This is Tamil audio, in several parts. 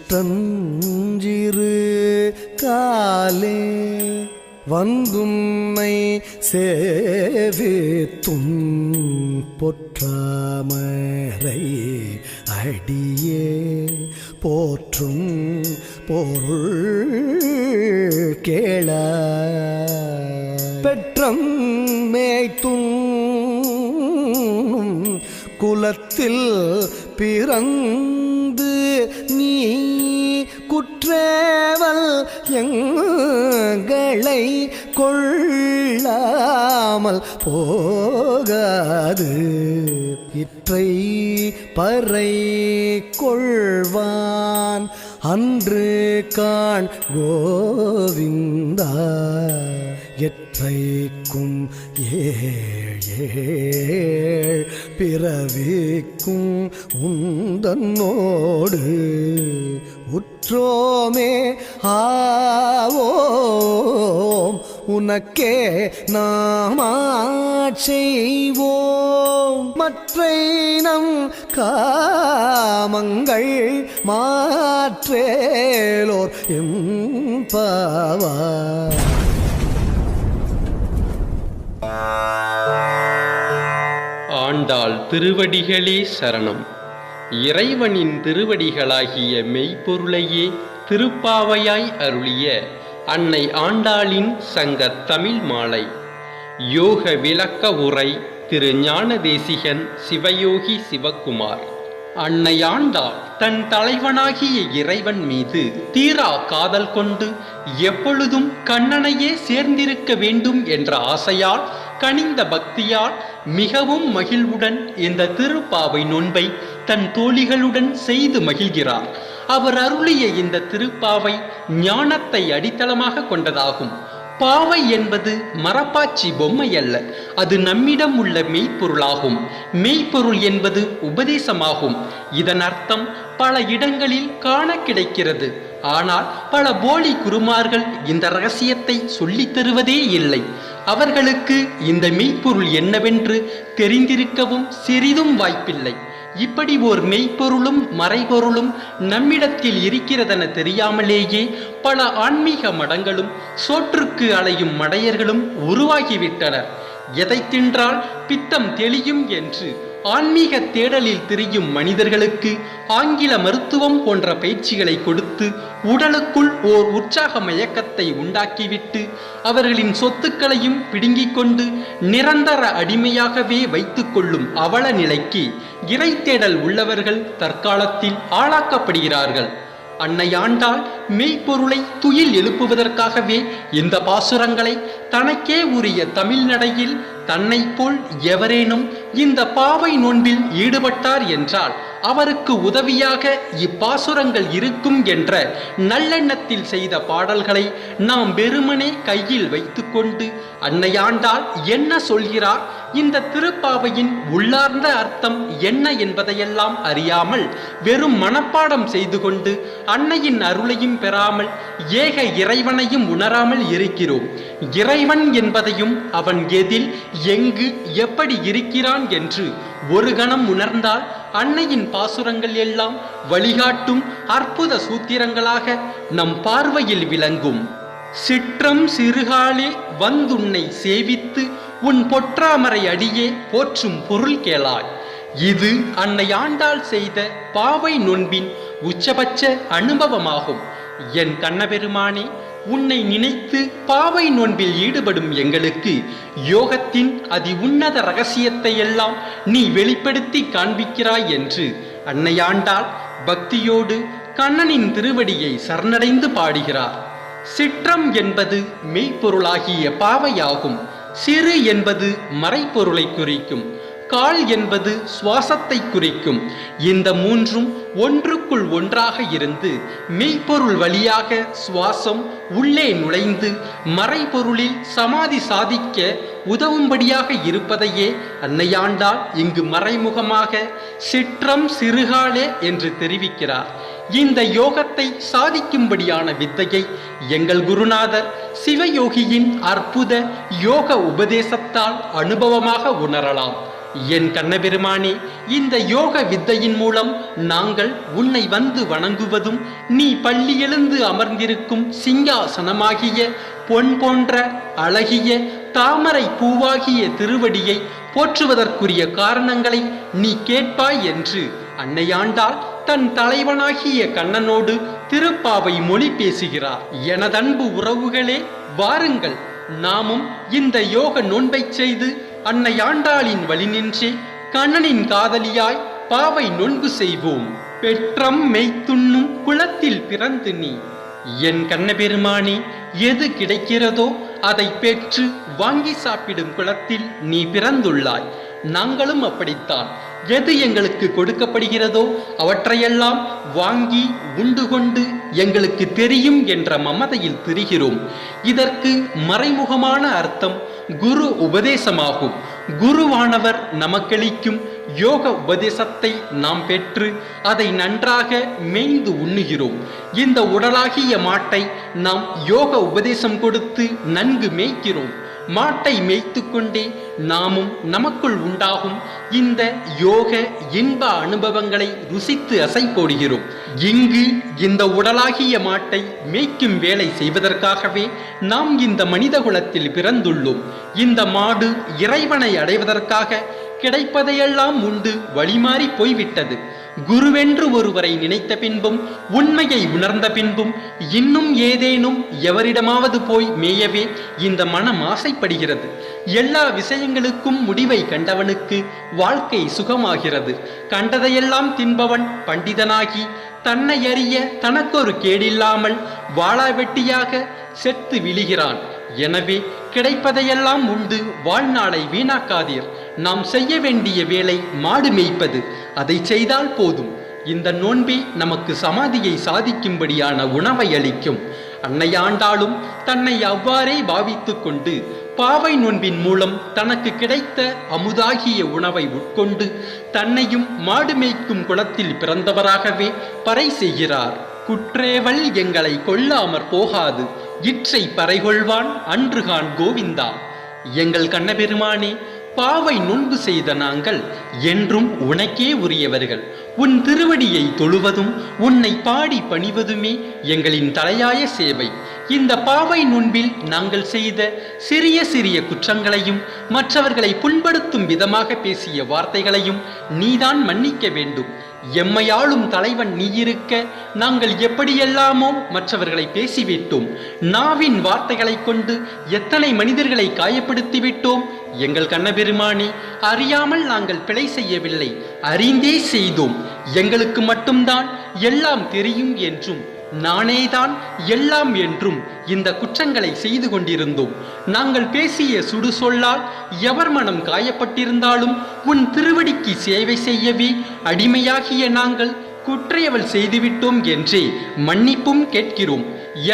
சிற்றஞ்சிறு காலே வந்தும்மை சேவித்தும் பொற்றாமரை அடியே போற்றும் பொருள் கேள. பெற்றம் மேய்த்தும் குலத்தில் பிறந்து நீ குற்றேவல் எங்களை கொள்ளாமல் போகாது. இற்றை பறை கொள்வான் அன்று காண் கோவிந்தா. எற்றைக்கும் ஏழ் பிறவிக்கும் உந்தன்னோடு உற்றோமே ஆவோம் உனக்கே நாமாட்செய்வோம் மற்றை நம் காமங்கள் மாற்றேலோர் எம்பாவா ஆண்டாள் திருவடிகளே சரணம். இறைவனின் திருவடிகளாகிய மெய்ப்பொருளையே திருப்பாவையாய் அருளிய அன்னை ஆண்டாளின் சங்க தமிழ் மாலை. யோக விளக்க உரை திரு ஞானதேசிகன் சிவயோகி சிவகுமார். அன்னை ஆண்டாள் தன் தலைவனாகிய இறைவன் மீது தீரா காதல் கொண்டு எப்பொழுதும் கண்ணனையே சேர்ந்திருக்க வேண்டும் என்ற ஆசையால் கனிந்த பக்தியால் மிகவும் மகிழ்வுடன் இந்த திருப்பாவை நோன்பை தன் தோழிகளுடன் செய்து மகிழ்கிறார். அவர் அருளிய இந்த திருப்பாவை ஞானத்தை அடித்தளமாக கொண்டதாகும். பாவை என்பது மரப்பாச்சி பொம்மை அல்ல அது நம்மிடம் உள்ள மெய்ப்பொருளாகும். மெய்ப்பொருள் என்பது உபதேசமாகும். இதன் அர்த்தம் பல இடங்களில் காண கிடைக்கிறது. ஆனால் பல போலி குருமார்கள் இந்த ரகசியத்தை சொல்லித் தருவதே இல்லை. அவர்களுக்கு இந்த மெய்ப்பொருள் என்னவென்று தெரிந்திருக்கவும் சிறிதும் வாய்ப்பில்லை. இப்படி ஓர் மெய்ப்பொருளும் மறைபொருளும் நம்மிடத்தில் இருக்கிறதென தெரியாமலேயே பல ஆன்மீக மடங்களும் சோற்றுக்கு அலையும் மடையர்களும் உருவாகிவிட்டனர். எதை தின்றால் பித்தம் தெளியும் என்று ஆன்மீக தேடலில் திரியும் மனிதர்களுக்கு ஆங்கில மருத்துவம் போன்ற பயிற்சிகளை கொடுத்து உடலுக்குள் ஓர் உற்சாக மயக்கத்தை உண்டாக்கிவிட்டு அவர்களின் சொத்துக்களையும் பிடுங்கிக் கொண்டு நிரந்தர அடிமையாகவே வைத்துக் கொள்ளும் அவல நிலைக்கு இறை தேடல் உள்ளவர்கள் தற்காலத்தில் ஆளாக்கப்படுகிறார்கள். அன்னையாண்டால் மெய்ப்பொருளை துயில் எழுப்புவதற்காகவே இந்த பாசுரங்களை தனக்கே உரிய தமிழ்நடையில் தன்னை தன்னைப் போல் எவரேனும் இந்த பாவை நோன்பில் ஈடுபட்டார் என்றால் அவருக்கு உதவியாக இப்பாசுரங்கள் இருக்கும் என்ற நல்லெண்ணத்தில் செய்த பாடல்களை நாம் வெறுமனே கையில் வைத்துக்கொண்டு அன்னையாண்டால் என்ன சொல்கிறார்? இந்த திருப்பாவையின் உள்ளார்ந்த அர்த்தம் என்ன என்பதையெல்லாம் அறியாமல் வெறும் மனப்பாடம் செய்து கொண்டு அன்னையின் அருளையும் பெறாமல் ஏக இறைவனையும் உணராமல் இருக்கிறோம். இறைவன் என்பதையும் அவன் எதில் எங்கு எப்படி இருக்கிறான் என்று ஒரு கணம் உணர்ந்தால் அன்னையின் பாசுரங்கள் எல்லாம் வழிகாட்டும் அற்புத சூத்திரங்களாக நம் பார்வையில் விளங்கும். சிற்றம் சிறுகாலே வந்துன்னை சேவித்து உன் பொற்றாமரை அடியே போற்றும் பொருள் கேளாய். இது அன்னை ஆண்டாள் செய்த பாவை நொன்பின் உச்சபட்ச அனுபவமாகும். என் கண்ணபெருமானே உன்னை நினைத்து பாவை நோன்பில் ஈடுபடும் எங்களுக்கு யோகத்தின் அதி உன்னத ரகசியத்தை எல்லாம் நீ வெளிப்படுத்தி காண்பிக்கிறாய் என்று அன்னையாண்டாள் பக்தியோடு கண்ணனின் திருவடியை சரணடைந்து பாடுகிறார். சிற்றம் என்பது மெய்ப்பொருளாகிய பாவையாகும் சிறு என்பது மறைப்பொருளை குறிக்கும். கால் என்பது சுவாசத்தை குறிக்கும். இந்த மூன்றும் ஒன்றுக்குள் ஒன்றாக இருந்து மெய்ப்பொருள் வழியாக சுவாசம் உள்ளே நுழைந்து மறைபொருளில் சமாதி சாதிக்க உதவும்படியாக இருப்பதையே அன்னையாண்டால் இங்கு மறைமுகமாக சிற்றம் சிறுகாலே என்று தெரிவிக்கிறார். இந்த யோகத்தை சாதிக்கும்படியான வித்தையை எங்கள் குருநாதர் சிவயோகியின் அற்புத யோக உபதேசத்தால் அனுபவமாக உணரலாம். என் கண்ணபெருமானே இந்த யோக வித்தையின் மூலம் நாங்கள் உன்னை வந்து வணங்குவதும் நீ பள்ளி எழுந்து அமர்ந்திருக்கும் சிங்காசனமாகிய பொன் போன்ற அழகிய தாமரை பூவாகிய திருவடியை போற்றுவதற்குரிய காரணங்களை நீ கேட்பாய் என்று அன்னையாண்டால் தன் தலைவனாகிய கண்ணனோடு திருப்பாவை மொழி பேசுகிறார். எனதன்பு உறவுகளே வாருங்கள். நாமும் இந்த யோக நோன்பைச் செய்து அன்னை ஆண்டாளின் வழிநின்றி கண்ணனின் காதலியாய் பாவை நொன்பு செய்வோம். பெற்றம் மெய்த்துண்ணும் குளத்தில் பிறந்து நீ. என் கண்ணபெருமானே எது கிடைக்கிறதோ அதை பெற்று வாங்கி சாப்பிடும் குளத்தில் நீ பிறந்துள்ளாய். நாங்களும் அப்படித்தான். எது எங்களுக்கு கொடுக்கப்படுகிறதோ அவற்றையெல்லாம் வாங்கி உண்டு கொண்டு எங்களுக்கு தெரியும் என்ற மமதையில் திரிகிறோம். இதற்கு மறைமுகமான அர்த்தம் குரு உபதேசமாகும். குருவானவர் நமக்களிக்கும் யோக உபதேசத்தை நாம் பெற்று அதை நன்றாக மேய்ந்து உண்ணுகிறோம். இந்த உடலாகிய மாட்டை நாம் யோக உபதேசம் கொடுத்து நன்கு மேய்க்கிறோம். மாட்டை மேய்த்து கொண்டே நாமும் நமக்குள் உண்டாகும் இந்த யோக இன்ப அனுபவங்களை ருசித்து அசை போடுகிறோம் இங்கு இந்த உடலாகிய மாட்டை மேய்க்கும் வேலை செய்வதற்காகவே நாம் இந்த மனித குலத்தில் பிறந்துள்ளோம். இந்த மாடு இறைவனை அடைவதற்காக கிடைப்பதையெல்லாம் உண்டு வழிமாறி போய்விட்டது. குருவென்று ஒருவரை நினைத்த பின்பும் உண்மையை உணர்ந்த பின்பும் இன்னும் ஏதேனும் எவரிடமாவது போய் மேயவே இந்த மனம் ஆசைப்படுகிறது. எல்லா விஷயங்களுக்கும் முடிவை கண்டவனுக்கு வாழ்க்கை சுகமாகிறது. கண்டதையெல்லாம் தின்பவன் பண்டிதனாகி தன்னை அறிய தனக்கொரு கேடில்லாமல் வாளாவெட்டியாக செத்து விழுகிறான். எனவே கிடைப்பதையெல்லாம் உண்டு வாழ்நாளை வீணாக்காதீர். நாம் செய்ய வேண்டிய வேலை மாடு மேய்ப்பது. அதை செய்தால் போதும். இந்த நோன்பே நமக்கு சமாதியை சாதிக்கும்படியான உணவை அளிக்கும். அன்னை ஆண்டாலும் தன்னை அவ்வாறே பாவித்துக் கொண்டு பாவை நோன்பின் மூலம் தனக்கு கிடைத்த அமுதாகிய உணவை உட்கொண்டு தன்னையும் மாடு மேய்க்கும் குளத்தில் பிறந்தவராகவே பறை செய்கிறார். குற்றேவல் எங்களை கொல்லாமற் போகாது. இற்றை பறைகொள்வான் அன்றுகான் கோவிந்தா. எங்கள் கண்ணபெருமானே பாவை நுண்பு செய்த நாங்கள் என்றும் உனக்கே உரியவர்கள். உன் திருவடியை தொழுவதும் உன்னை பாடி பணிவதுமே எங்களின் தலையாய சேவை. இந்த பாவை நோன்பில் நாங்கள் செய்த சிறிய சிறிய குற்றங்களையும் மற்றவர்களை புண்படுத்தும் விதமாக பேசிய வார்த்தைகளையும் நீதான் மன்னிக்க வேண்டும். எம்மையாளும் தலைவன் நீ இருக்க நாங்கள் எப்படியெல்லாமோ மற்றவர்களை பேசிவிட்டோம். நாவின் வார்த்தைகளை கொண்டு எத்தனை மனிதர்களை காயப்படுத்தி விட்டோம் எங்கள் கண்ணபெருமானே அறியாமல் நாங்கள் பிழை செய்யவில்லை. அறிந்தே செய்தோம். எங்களுக்கு மட்டும்தான் எல்லாம் தெரியும் என்றும் நானேதான் எல்லாம் என்றும் இந்த குற்றங்களை செய்து கொண்டிருந்தோம். நாங்கள் பேசிய சுடு சொல்லால் எவர் மனம் காயப்பட்டிருந்தாலும் உன் திருவடிக்கு சேவை செய்யவே அடிமையாகிய நாங்கள் குற்றையவள் செய்துவிட்டோம் என்றே மன்னிப்பும் கேட்கிறோம்.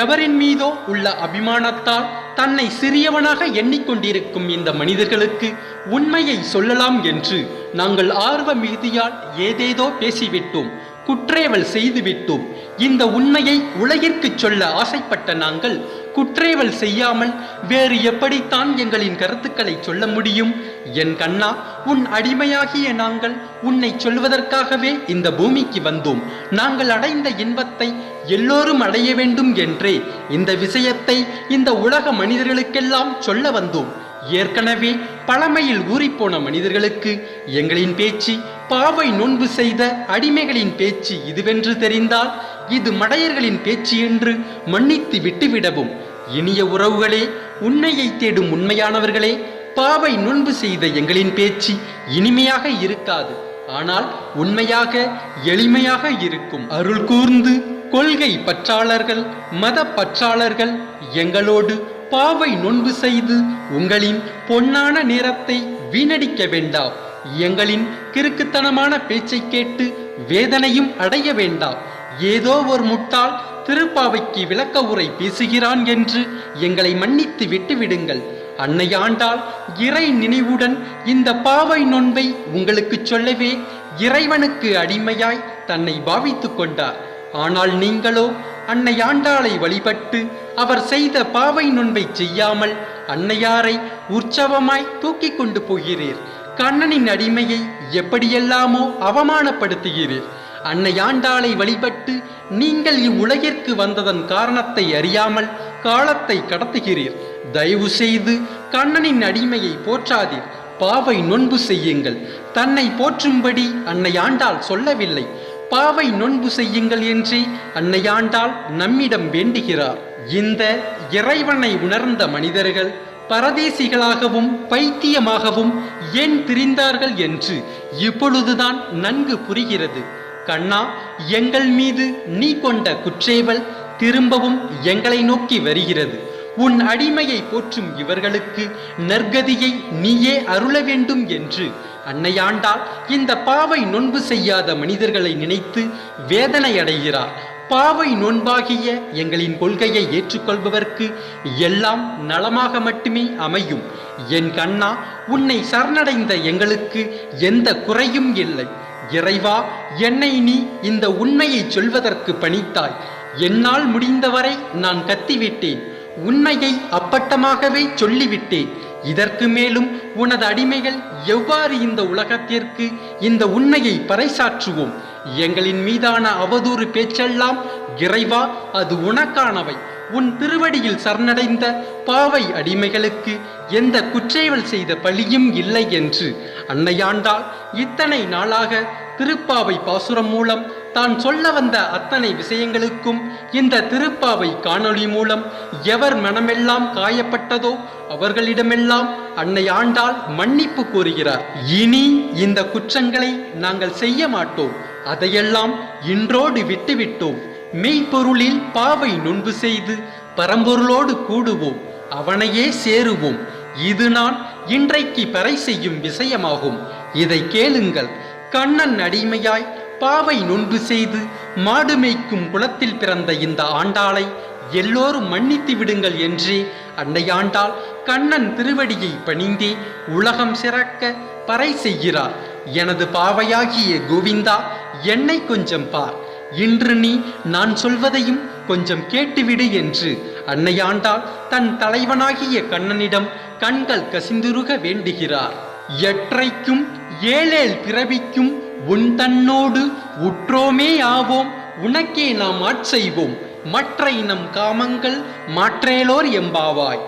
எவரின் மீதோ உள்ள அபிமானத்தால் தன்னை சிறியவனாக எண்ணிக்கொண்டிருக்கும் இந்த மனிதர்களுக்கு உண்மையை சொல்லலாம் என்று நாங்கள் ஆர்வ மிகுதியால் ஏதேதோ பேசிவிட்டோம். குற்றேவல் செய்துவிட்டோம். இந்த உண்மையை உலகிற்கு சொல்ல ஆசைப்பட்ட நாங்கள் குற்றேவல் செய்யாமல் வேறு எப்படித்தான் எங்களின் கருத்துக்களை சொல்ல முடியும்? என் கண்ணா உன் அடிமையாகிய நாங்கள் உன்னை சொல்வதற்காகவே இந்த பூமிக்கு வந்தோம். நாங்கள் அடைந்த இன்பத்தை எல்லோரும் அடைய வேண்டும் என்றே இந்த விஷயத்தை இந்த உலக மனிதர்களுக்கெல்லாம் சொல்ல வந்தோம். ஏற்கனவே பழமையில் ஊறிப்போன மனிதர்களுக்கு எங்களின் பேச்சு பாவை நோன்பு செய்த அடிமைகளின் பேச்சு இதுவென்று தெரிந்தால் இது மடையர்களின் பேச்சு என்று மன்னித்து விட்டுவிடவும். இனிய உறவுகளே உண்மையை தேடும் உண்மையானவர்களே பாவை நோன்பு செய்த எங்களின் பேச்சு இனிமையாக இருக்காது. ஆனால் உண்மையாக எளிமையாக இருக்கும். அருள் கூர்ந்து கொள்கை பற்றாளர்கள் மத பற்றாளர்கள் எங்களோடு பாவை நொன்பு செய்து உங்களின் பொன்னான நேரத்தை வீணடிக்க வேண்டாம். எங்களின் கிறுக்குத்தனமான பேச்சை கேட்டு வேதனையும் அடைய வேண்டாம். ஏதோ ஒரு முட்டாள் திருப்பாவைக்கு விளக்க உரை பேசுகிறான் என்று எங்களை மன்னித்து விட்டு விடுங்கள் அன்னை ஆண்டாள் இறை நினைவுடன் இந்த பாவை நொன்பை உங்களுக்கு சொல்லவே இறைவனுக்கு அடிமையாய் தன்னை பாவித்துக் கொண்டார். ஆனால் நீங்களோ அன்னை ஆண்டாளை வழிபட்டு அவர் செய்த பாவை நொன்பை செய்யாமல் அன்னையாரை உற்சவமாய் தூக்கி கொண்டு போகிறீர். கண்ணனின் அடிமையை எப்படியெல்லாமோ அவமானப்படுத்துகிறீர். அன்னை ஆண்டாளை வழிபட்டு நீங்கள் இவ்வுலகிற்கு வந்ததன் காரணத்தை அறியாமல் காலத்தை கடத்துகிறீர். தயவு செய்து கண்ணனின் அடிமையை போற்றாதீர். பாவை நொன்பு செய்யுங்கள். தன்னை போற்றும்படி அன்னை ஆண்டாள் சொல்லவில்லை. பாவை நொன்பு செய்யுங்கள் என்று அன்னையாண்டாள் நம்மிடம் வேண்டுகிறார். இந்த இறைவனை உணர்ந்த மனிதர்கள் பரதேசிகளாகவும் பைத்தியமாகவும் ஏன் திரிந்தார்கள் என்று இப்பொழுதுதான் நன்கு புரிகிறது. கண்ணா எங்கள் மீது நீ கொண்ட குற்றேவல் திரும்பவும் எங்களை நோக்கி வருகிறது. உன் அடிமையை போற்றும் இவர்களுக்கு நற்கதியை நீயே அருள வேண்டும் என்று அன்னையாண்டால் இந்த பாவை நொன்பு செய்யாத மனிதர்களை நினைத்து வேதனை அடைகிறார் பாவை நோன்பாகிய எங்களின் கொள்கையை ஏற்றுக்கொள்பவர்க்கு எல்லாம் நலமாக மட்டுமே அமையும். என் கண்ணா உன்னை சரணடைந்த எங்களுக்கு எந்த குறையும் இல்லை. இறைவா என்னை நீ இந்த உண்மையை சொல்வதற்கு பணித்தாய். என்னால் முடிந்தவரை நான் கத்திவிட்டேன். உண்மையை அப்பட்டமாகவே சொல்லிவிட்டேன். இதற்கு மேலும் உனது அடிமைகள் எவ்வாறு இந்த உலகத்திற்கு இந்த உண்மையை பறைசாற்றுவோம்? எங்களின் மீதான அவதூறு பேச்செல்லாம் இறைவா அது உனக்கானவை. உன் திருவடியில் சரணடைந்த பாவை அடிமைகளுக்கு எந்த குற்றேவல் செய்த பழியும் இல்லை என்று. அன்னையாண்டால் இத்தனை நாளாக திருப்பாவை பாசுரம் மூலம் தான் சொல்ல வந்த அத்தனை விஷயங்களுக்கும் இந்த திருப்பாவை காணொளி மூலம் எவர் மனமெல்லாம் காயப்பட்டதோ அவர்களிடமெல்லாம் அன்னை ஆண்டால் மன்னிப்பு கோருகிறார் இனி இந்த குற்றங்களை நாங்கள் செய்ய மாட்டோம். அதையெல்லாம் இன்றோடு விட்டுவிட்டோம். மெய்ப்பொருளில் பாவை நுண்பு செய்து பரம்பொருளோடு கூடுவோம். அவனையே சேருவோம். இது நான் இன்றைக்கு பறை செய்யும் விஷயமாகும். இதை கேளுங்கள். கண்ணன் அடிமையாய் பாவை நுண்பு செய்து மாடு மேய்க்கும் குளத்தில் பிறந்த இந்த ஆண்டாளை எல்லோரும் மன்னித்து விடுங்கள் என்றே அன்னையாண்டாள் கண்ணன் திருவடியை பணிந்தே உலகம் சிறக்க பறை செய்கிறார். எனது பாவையாகிய கோவிந்தா என்னை கொஞ்சம் பார். இன்று நீ நான் சொல்வதையும் கொஞ்சம் கேட்டுவிடு என்று. அன்னையாண்டாள் தன் தலைவனாகிய கண்ணனிடம் கண்கள் கசிந்துருக வேண்டுகிறார். எற்றைக்கும் ஏழேல் பிறவிக்கும் உன் தன்னோடு உற்றோமே ஆவோம். உனக்கே நாம் ஆட்செய்வோம் மற்ற இனம் காமங்கள் மாற்றேலோர் எம்பாவாய்.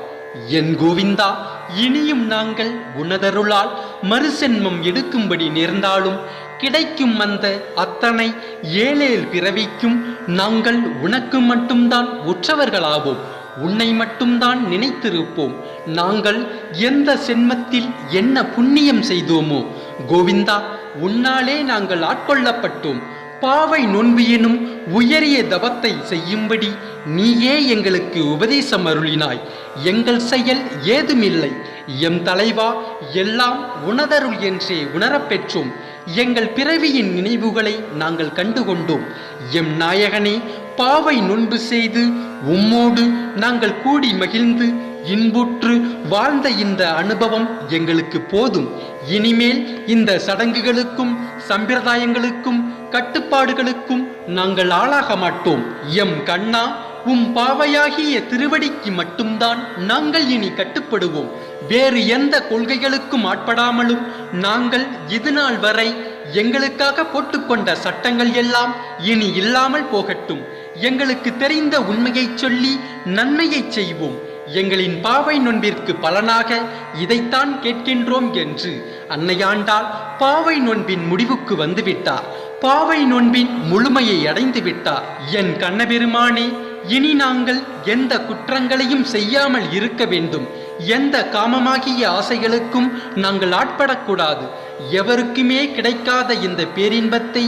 என் கோவிந்தா இனியும் நாங்கள் உனதருளால் மறுசென்மம் எடுக்கும்படி நேர்ந்தாலும் கிடைக்கும் அந்த அத்தனை ஏழேல் பிறவிக்கும் நாங்கள் உனக்கு மட்டும்தான் உற்றவர்களாவோம். உன்னை மட்டும்தான் நினைத்திருப்போம். நாங்கள் எந்த சென்மத்தில் என்ன புண்ணியம் செய்தோமோ. கோவிந்தா உன்னாலே நாங்கள் ஆட்கொள்ளப்பட்டோம். பாவை நோன்பு எனும் உயரிய தவத்தை செய்யும்படி நீயே எங்களுக்கு உபதேசம் அருளினாய். எங்கள் செயல் ஏதுமில்லை. எம் தலைவா எல்லாம் உணதருள் என்றே உணரப் பெற்றோம். எங்கள் பிறவியின் நினைவுகளை நாங்கள் கண்டுகொண்டோம். எம் நாயகனே பாவை நொன்பு செய்து உம்மோடு நாங்கள் கூடி மகிழ்ந்து இன்புற்று வாழ்ந்த இந்த அனுபவம் எங்களுக்கு போதும். இனிமேல் இந்த சடங்குகளுக்கும் சம்பிரதாயங்களுக்கும் கட்டுப்பாடுகளுக்கும் நாங்கள் ஆளாக மாட்டோம். எம் கண்ணா உம் பாவையாகிய திருவடிக்கு மட்டும்தான் நாங்கள் இனி கட்டுப்படுவோம். வேறு எந்த கொள்கைகளுக்கும் ஆட்படாமலும் நாங்கள் இதுநாள் வரை எங்களுக்காக போட்டுக்கொண்ட சட்டங்கள் எல்லாம் இனி இல்லாமல் போகட்டும். எங்களுக்கு தெரிந்த உண்மையை சொல்லி நன்மையை செய்வோம். எங்களின் பாவை நொன்பிற்கு பலனாக இதைத்தான் கேட்கின்றோம் என்று அன்னையாண்டால் பாவை நொன்பின் முடிவுக்கு வந்துவிட்டார். பாவை நொன்பின் முழுமையை அடைந்து விட்டார். என் கண்ணபெருமானே இனி நாங்கள் எந்த குற்றங்களையும் செய்யாமல் இருக்க வேண்டும். எந்த காமமாகிய ஆசைகளுக்கும் நாங்கள் ஆட்படக்கூடாது. எவருக்குமே கிடைக்காத இந்த பேரின்பத்தை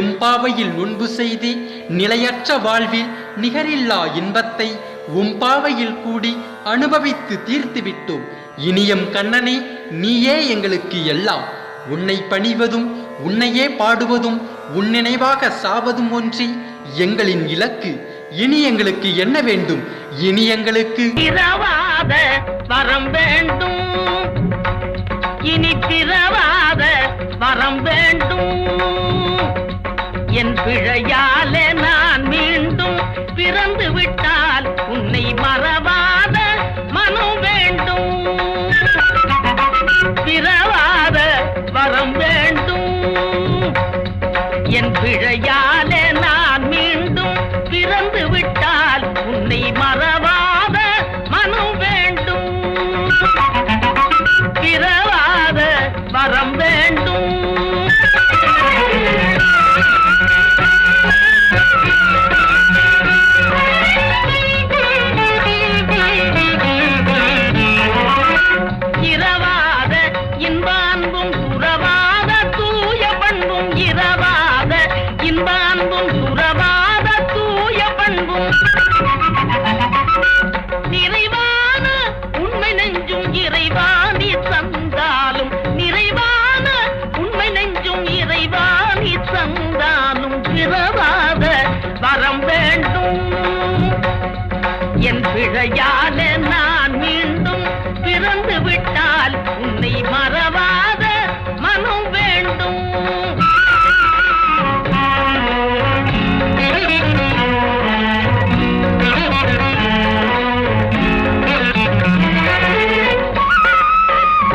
எம்பாவையில் நுண்பு செய்து நிலையற்ற வாழ்வில் நிகரில்லா இன்பத்தை உம்பாவையில் கூடி அனுபவித்து தீர்த்துவிட்டோம் இனியம் கண்ணனே நீயே எங்களுக்கு எல்லாம். உன்னை பணிவதும் உன்னையே பாடுவதும் உன் நினைவாக சாவதும் ஒன்றி எங்களின் இலக்கு. இனி எங்களுக்கு என்ன வேண்டும்? இனி எங்களுக்கு என் பிழையால நான் மீண்டும் பிறந்து விட்டால் உன்னை மறவாத மனம் வேண்டும்.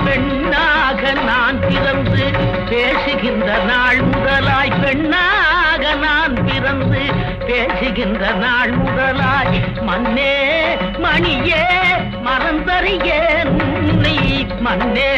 பெண்ணாக நான் பிறந்து பேசுகின்ற நாள் முதலாய் பெண்ணாக நான் பிறந்து பேசுகின்ற நாள் முதலாய் மண்ணே மணியே மறந்தறியே உன்னை. மண்ணே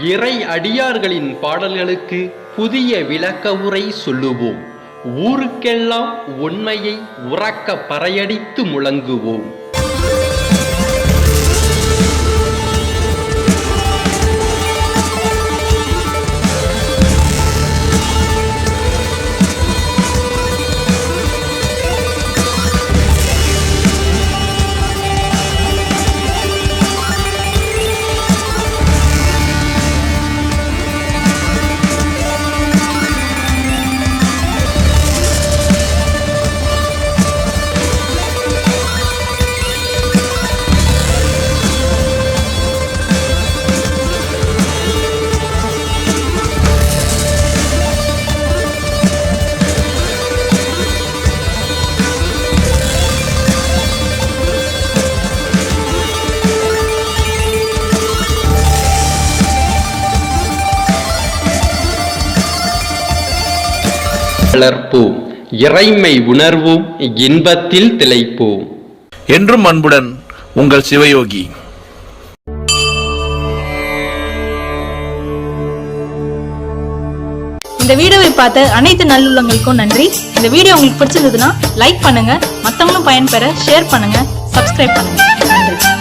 இறை அடியார்களின் பாடல்களுக்கு புதிய விளக்க உரை சொல்லுவோம். ஊருக்கெல்லாம் உண்மையை உறக்க பறையடித்து முழங்குவோம். வளர்ப்போம். இறைமை உணர்வோம் இன்பத்தில் திளைப்போம். என்றும் அன்புடன் உங்கள் சிவயோகி. இந்த வீடியோவை பார்த்த அனைத்து நல்லுள்ளங்களுக்கும் நன்றி. இந்த வீடியோ உங்களுக்கு பிடிச்சிருந்ததுன்னா லைக் பண்ணுங்க. மத்தவங்களும் பயன்பெற ஷேர் பண்ணுங்க. சப்ஸ்கிரைப் பண்ணுங்க. நன்றி.